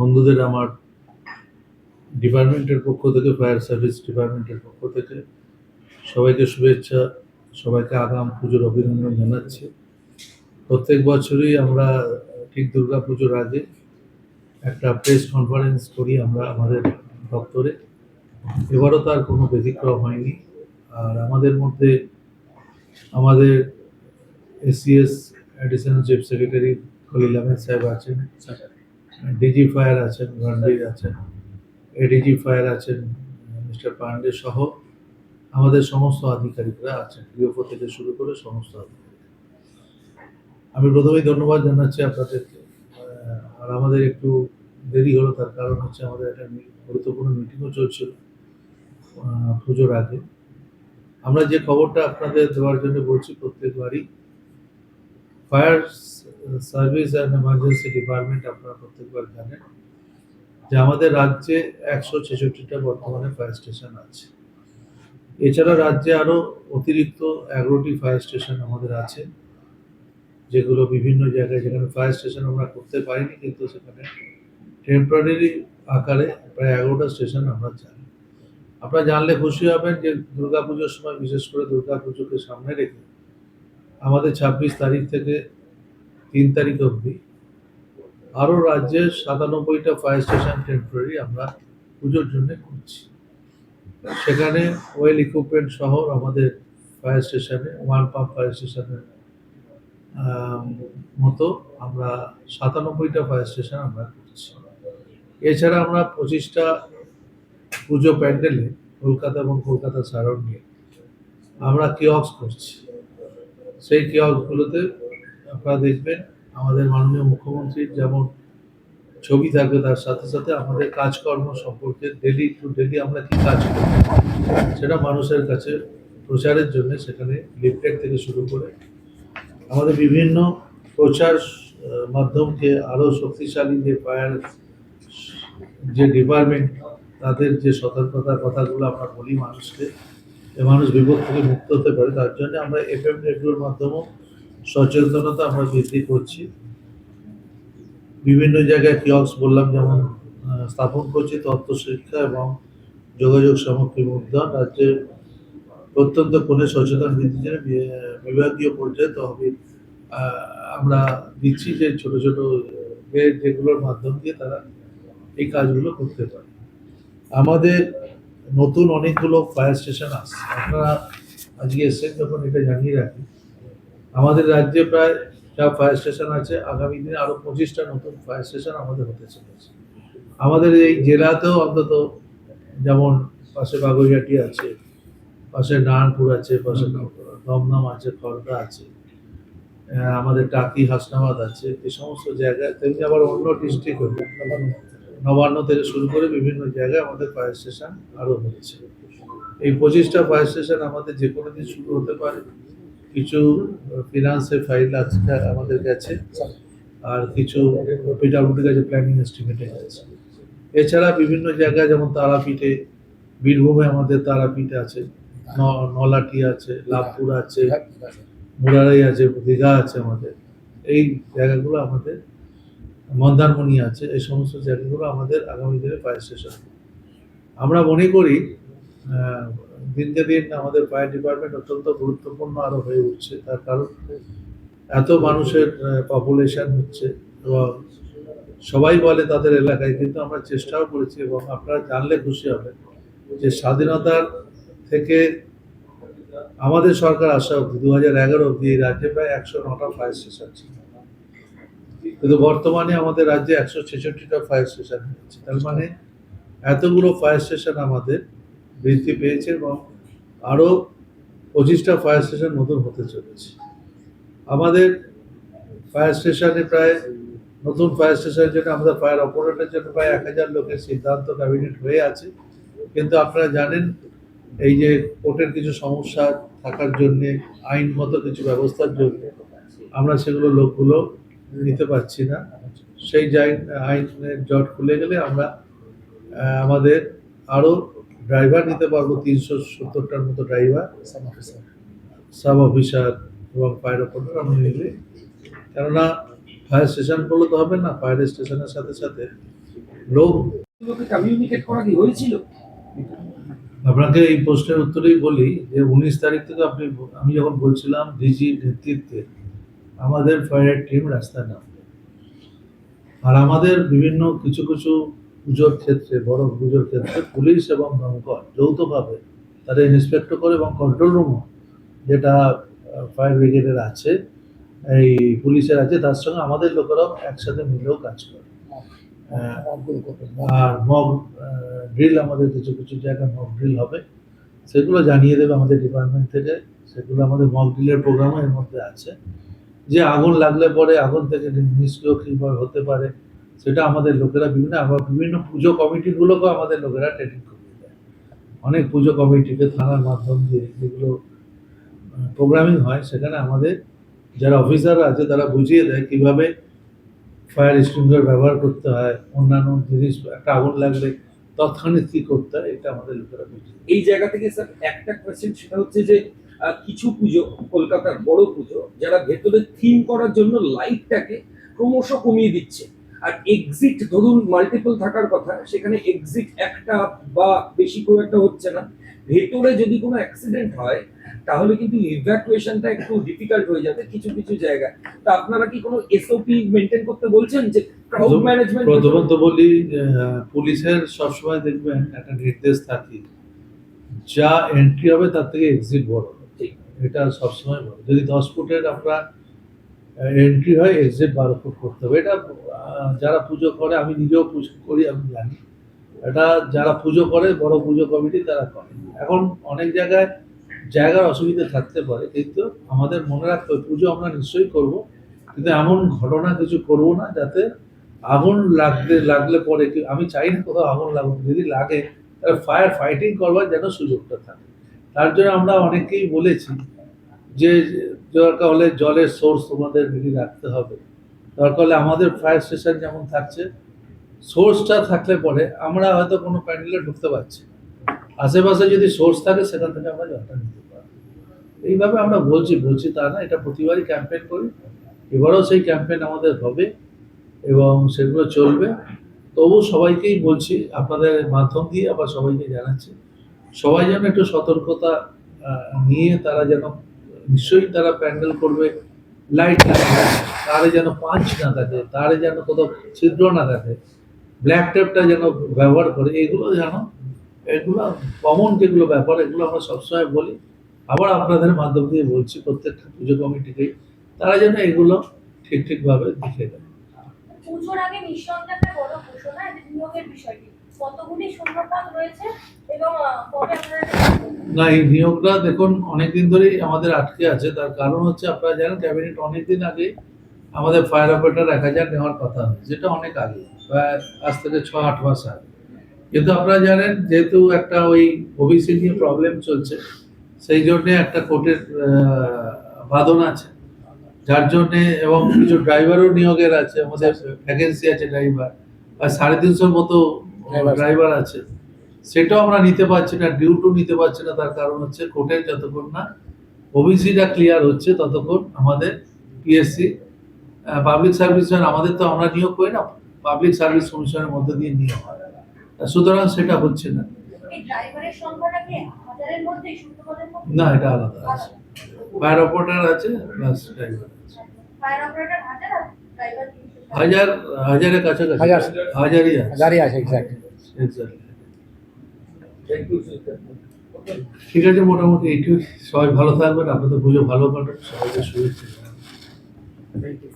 বন্ধুদের আমার ডিপার্টমেন্টের পক্ষ থেকে, ফায়ার সার্ভিস ডিপার্টমেন্টের পক্ষ থেকে সবাইকে শুভেচ্ছা, সবাইকে আগাম পুজোর অভিনন্দন জানাচ্ছি। প্রত্যেক বছরই আমরা, ঠিক দুর্গা পুজোর আগে একটা প্রেস কনফারেন্স করি আমরা আমাদের দপ্তরে। এবারও তার কোনো ব্যতিক্রম হয়নি। আর আমাদের মধ্যে আমাদের ACS additional chief secretary Khalil Ahmed সাহেব আছেন। ডিজি ফায়ার আছেন রণবীর আছেন, এডিজি ফায়ার আছেন, মিস্টার পান্ডে সহ আমাদের সমস্ত আধিকারিকরা আছেন ডিওফো থেকে শুরু করে সমস্ত আধিকারিক। আমি প্রথমেই ধন্যবাদ জানাচ্ছি আপনাদেরকে। আর আমাদের একটু দেরি হলো, তার কারণ হচ্ছে আমাদের একটা গুরুত্বপূর্ণ মিটিংও চলছিল পুজোর আগে। আমরা যে খবরটা আপনাদের দেওয়ার জন্য বলছি প্রত্যেকবারই fire service and emergency department আপনারা প্রত্যেকবার জানেন যে আমাদের রাজ্যে একশো ছেষট্টিটা বর্তমানে ফায়ার স্টেশন আছে। এছাড়া রাজ্যে আরও অতিরিক্ত এগারোটি ফায়ার স্টেশন আমাদের আছে, যেগুলো বিভিন্ন জায়গায় যেখানে ফায়ার স্টেশন আমরা করতে পারিনি, কিন্তু সেখানে টেম্পোরারি আকারে প্রায় এগারোটা স্টেশন আমরা জানি। আপনারা জানলে খুশি হবেন যে দুর্গাপুজোর সময় বিশেষ করে দুর্গাপুজোকে সামনে রেখে আমাদের ছাব্বিশ তারিখ থেকে তিন তারিখ অবধি আরও রাজ্যের সাতানব্বইটা ফায়ার স্টেশন টেম্পোরারি আমরা পুজোর জন্য করছি সেখানে ওয়েল ইকুইপমেন্ট সহ আমাদের ফায়ার স্টেশনে ওয়ান পাম্প ফায়ার স্টেশনের মতো আমরা সাতানব্বইটা ফায়ার স্টেশন আমরা করছি এছাড়া আমরা পঁচিশটা পুজো প্যান্ডেলে কলকাতা এবং কলকাতা সারাউন্ডিং আমরা কিয়ক্স করছি সেই কিয়ক্সগুলোতে আপনারা দেখবেন আমাদের মাননীয় মুখ্যমন্ত্রীর যেমন ছবি থাকবে, তার সাথে সাথে আমাদের কাজকর্ম সম্পর্কে ডেলি টু ডেলি আমরা কি কাজ করি, সেটা মানুষের কাছে প্রচারের জন্য সেখানে লিফলেট থেকে শুরু করে আমাদের বিভিন্ন প্রচার মাধ্যমকে আরও শক্তিশালী যে ফায়ার, যে ডিপার্টমেন্ট তাদের যে সতর্কতার কথাগুলো আমরা বলি মানুষকে মানুষ বিপদ থেকে মুক্ত হতে পারে, তার জন্য আমরা এফ এম রেডিওর মাধ্যমেও সচেতনতা আমরা বৃদ্ধি করছি। বিভিন্ন জায়গায় কিয়ক্স বললাম, যেমন স্থাপন করছি তথ্য, শিক্ষা এবং যোগাযোগ সামগ্রী মুদ্রণ রাজ্যের প্রত্যন্ত কোণে সচেতন বৃদ্ধির জন্য বিভাগীয় পর্যায়ে তহবিল আমরা দিচ্ছি যে ছোট ছোট যেগুলোর মাধ্যম দিয়ে তারা এই কাজগুলো করতে পারে। আমাদের নতুন অনেকগুলো ফায়ার স্টেশন আসছে আপনারা আজকে এসেছেন যখন এটা জানিয়ে রাখি, আমাদের রাজ্যে প্রায় যা ফায়ার স্টেশন আছে, আগামী দিনে আরও পঁচিশটা নতুন ফায়ার স্টেশন আমাদের হতে চলেছে। আমাদের এই জেলাতেও অন্তত যেমন পাশে বাগুইহাটি আছে, পাশে নারায়ণপুর আছে, পাশে দমদম আছে খড়দা আছে আমাদের টাকি হাসনাবাদ আছে, এই সমস্ত জায়গায়, তেমনি আবার অন্য ডিস্ট্রিক্ট নবান্ন থেকে শুরু করে বিভিন্ন জায়গায় আমাদের ফায়ার স্টেশন আরও হয়েছে এই পঁচিশটা ফায়ার স্টেশন আমাদের যে কোনো দিন শুরু হতে পারে। কিছু ফিনান্সের ফাইল আজকে আমাদের কাছে আর কিছু পিডাব্লিউডির কাছে প্ল্যানিং এস্টিমেটে গেছে। এছাড়া বিভিন্ন জায়গায় যেমন তারাপীঠে, বীরভূমে আমাদের তারাপীঠ আছে। নলাটি আছে, লাভপুর আছে, মুরারাই আছে, দীঘা আছে আমাদের। এই জায়গাগুলো আমাদের মন্দারমণি আছে, এই সমস্ত জায়গাগুলো আমাদের আগামী দিনে ফায়ার স্টেশন আমরা মনে করি দিনকে দিন আমাদের ফায়ার ডিপার্টমেন্ট অত্যন্ত গুরুত্বপূর্ণ আরও হয়ে উঠছে। তার কারণ, এত মানুষের পপুলেশন হচ্ছে এবং সবাই বলে তাদের এলাকায়, কিন্তু আমরা চেষ্টাও করেছি এবং আপনারা জানলে খুশি হবেন যে স্বাধীনতার থেকে আমাদের সরকার আসা অব্দি দু হাজার এগারো এই রাজ্যে প্রায় একশো নটা ফায়ার স্টেশন ছিল। কিন্তু বর্তমানে আমাদের রাজ্যে একশো ছেষট্টিটা ফায়ার স্টেশন হয়েছে। তার মানে এতগুলো ফায়ার স্টেশন আমাদের বৃদ্ধি পেয়েছে এবং আরও পঁচিশটা ফায়ার স্টেশন নতুন হতে চলেছে। আমাদের ফায়ার স্টেশনে প্রায় নতুন ফায়ার স্টেশনের জন্য আমাদের ফায়ার অপারেটরের জন্য প্রায় এক হাজার লোকের সিদ্ধান্ত ক্যাবিনেট হয়ে আছে। কিন্তু আপনারা জানেন, এই যে কোর্টের কিছু সমস্যা থাকার জন্য, আইনগত কিছু ব্যবস্থার জন্য আমরা সেগুলো লোকগুলো নিতে পারছি না। সেই যাই আইনের জট খুলে গেলে আমরা আমাদের আরও ড্রাইভার নিতে পারব তিনশো সত্তরটার মতো ড্রাইভার সাব অফিসার এবং ফায়ার অপারেটর আমরা নিলে। কেননা ফায়ার স্টেশন করলে তো হবে না ফায়ার স্টেশনের সাথে সাথে লোক কমিউনিকেট করা কি হয়েছিল? আপনাকে এই প্রশ্নের উত্তরেই বলি যে উনিশ তারিখ থেকে আপনি আমি যখন বলছিলাম ডিজি নেতৃত্বে আমাদের ফায়ার টিম রাস্তায় নামবে আর আমাদের বিভিন্ন কিছু কিছু পুজোর ক্ষেত্রে, বড় পুজোর ক্ষেত্রে পুলিশ এবং দমকল যৌথভাবে তারা ইন্সপেক্টর করে এবং কন্ট্রোল রুমও যেটা ফায়ার ব্রিগেডের আছে, এই পুলিশের আছে, তার সঙ্গে আমাদের লোকেরাও একসাথে মিলেও কাজ করে। আর মক ড্রিল আমাদের কিছু কিছু জায়গায় মক ড্রিল হবে, সেগুলো জানিয়ে দেবে আমাদের ডিপার্টমেন্ট থেকে, সেগুলো আমাদের মক ড্রিলের প্রোগ্রামও এর মধ্যে আছে। যে আগুন লাগলে পরে আগুন থেকে নিষ্ক্রিয় কীভাবে হতে পারে, সেটা আমাদের লোকেরা বিভিন্ন, আবার বিভিন্ন পুজো কমিটিগুলোকেও আমাদের লোকেরা ট্রেনিং করে দেয়। অনেক পুজো কমিটিকে থানার মাধ্যম দিয়ে যেগুলো প্রোগ্রামিং হয়, সেখানে আমাদের যারা অফিসাররা আছে তারা বুঝিয়ে দেয় কীভাবে ফায়ার স্প্রিংলার ব্যবহার করতে হয়, অন্যান্য জিনিস, একটা আগুন লাগলে তৎক্ষণাৎ কী করতে হয়, এটা আমাদের লোকেরা বুঝিয়ে এই জায়গা থেকে স্যার একটা কোয়েশ্চেন সেটা হচ্ছে যে কিছু পুজো কলকাতার বড় পুজো যারা ভেতরে থিম করার জন্য লাইটটাকে ক্রমশ কমিয়ে দিচ্ছে। আর এক্সিট ধরুন মাল্টিপল থাকার কথা সেখানে এক্সিট একটা বা বেশি করে একটা হচ্ছে না। ভেতরে যদি কোনো অ্যাক্সিডেন্ট হয় তাহলে কিন্তু ইভ্যাকুয়েশনটা একটু ডিফিকাল্ট হয়ে যাবে কিছু কিছু জায়গায়। তা আপনারা কি কোনো এসওপি মেনটেন করতে বলছেন যে ক্রাউড ম্যানেজমেন্ট প্রথমত বলি পুলিশের সবসময় দেখবেন একটা নির্দেশ থাকে যা এন্ট্রি হবে তার থেকে এক্সিট বড়। এটা সবসময় বড় যদি দশ ফুটের আপনার এন্ট্রি হয় এক্সিট বারো ফুট করতে হবে। এটা যারা পুজো করে, আমি নিজেও পুজো করি, আমি জানি। এটা যারা পুজো করে, বড় পুজো কমিটি, তারা করে। এখন অনেক জায়গায় জায়গার অসুবিধা থাকতে পারে, কিন্তু আমাদের মনে রাখতে হবে, পুজো আমরা নিশ্চয়ই করব, কিন্তু এমন ঘটনা কিছু করব না, যাতে আগুন লাগতে, লাগলে পরে আমি চাই না কোথাও আগুন লাগুক, যদি লাগে, তাহলে ফায়ার ফাইটিং করবার যেন সুযোগটা থাকে। তার জন্য আমরা অনেকেই বলেছি যে দরকার হলে জলের সোর্স তোমাদের রেডি রাখতে হবে। দরকার হলে আমাদের ফায়ার স্টেশন যেমন থাকছে সোর্সটা থাকলে পরে আমরা হয়তো কোনো প্যান্ডেলে ঢুকতে পারছি আশেপাশে যদি সোর্স থাকে, সেখান থেকে আমরা জলটা নিতে পারব। এইভাবে আমরা বলছি বলছি তা না, এটা প্রতিবারই ক্যাম্পেইন করি। এবারেও সেই ক্যাম্পেইন আমাদের হবে এবং সেগুলো চলবে। তবু সবাইকেই বলছি, আপনাদের মাধ্যম দিয়ে আবার সবাইকে জানাচ্ছি সবাই যেন একটু সতর্কতা নিয়ে তারা যেন, নিশ্চয়ই তারা প্যান্ডেল করবে, লাইট তারে যেন পাঁচ না থাকে, তারে যেন কোথাও ছিদ্র না থাকে, ব্ল্যাক টেপটা যেন ব্যবহার করে, এগুলো যেন, এগুলো কমন যেগুলো ব্যাপার, এগুলো আমরা সবসময় বলি। আবার আপনাদের মাধ্যম দিয়ে বলছি, প্রত্যেকটা পুজো কমিটিকেই, তারা যেন এগুলো ঠিক ঠিকভাবে দেখে দেয় পুজোর আগে বড় ঘোষণা বিষয়টি। না, এই নিয়োগটা দেখুন, অনেকদিন ধরেই আমাদের আটকে আছে। তার কারণ হচ্ছে, আপনারা জানেন, ক্যাবিনেট অনেকদিন আগে আমাদের ফায়ার অপারেটর এক হাজার নেওয়ার কথা যেটা অনেক আগে আজ থেকে ছ আট মাস আগে। কিন্তু আপনারা জানেন, যেহেতু একটা ওই ওবিসি নিয়ে প্রবলেম চলছে, সেই জন্যে একটা কোর্টের বাদন আছে। যার জন্যে এবং কিছু ড্রাইভারও নিয়োগের আছে, আমাদের ভ্যাকেন্সি আছে ড্রাইভার আর সাড়ে তিনশোর মতো। ড্রাইভার আছে। সেটাও আমরা নিতে পারছি না ডিউটিও নিতে পারছি না তার কারণ হচ্ছে কোর্টের যতক্ষণ না ওবিসিটা ক্লিয়ার হচ্ছে ততক্ষণ আমাদের পিএসসি পাবলিক সার্ভিস আমাদের তো আমরা নিয়োগ করি না পাবলিক সার্ভিস কমিশনের মধ্যে দিয়ে নিয়োগ হয়। সুতরাং সেটা হচ্ছে না। না এটা আলাদা আছে। ফায়ার অপারেটর আছে প্লাস ড্রাইভার আছে। ফায়ার অপারেটর হাজার হাজারের কাছাকাছি। হাজার। হাজারই আছে। আছে এক্স্যাক্ট থ্যাংক ইউ ঠিক আছে মোটামুটি এইটুকু। সবাই ভালো থাকবেন আপনাদের পুজো ভালো কাটুন সবাইকে শুভেচ্ছা থ্যাংক ইউ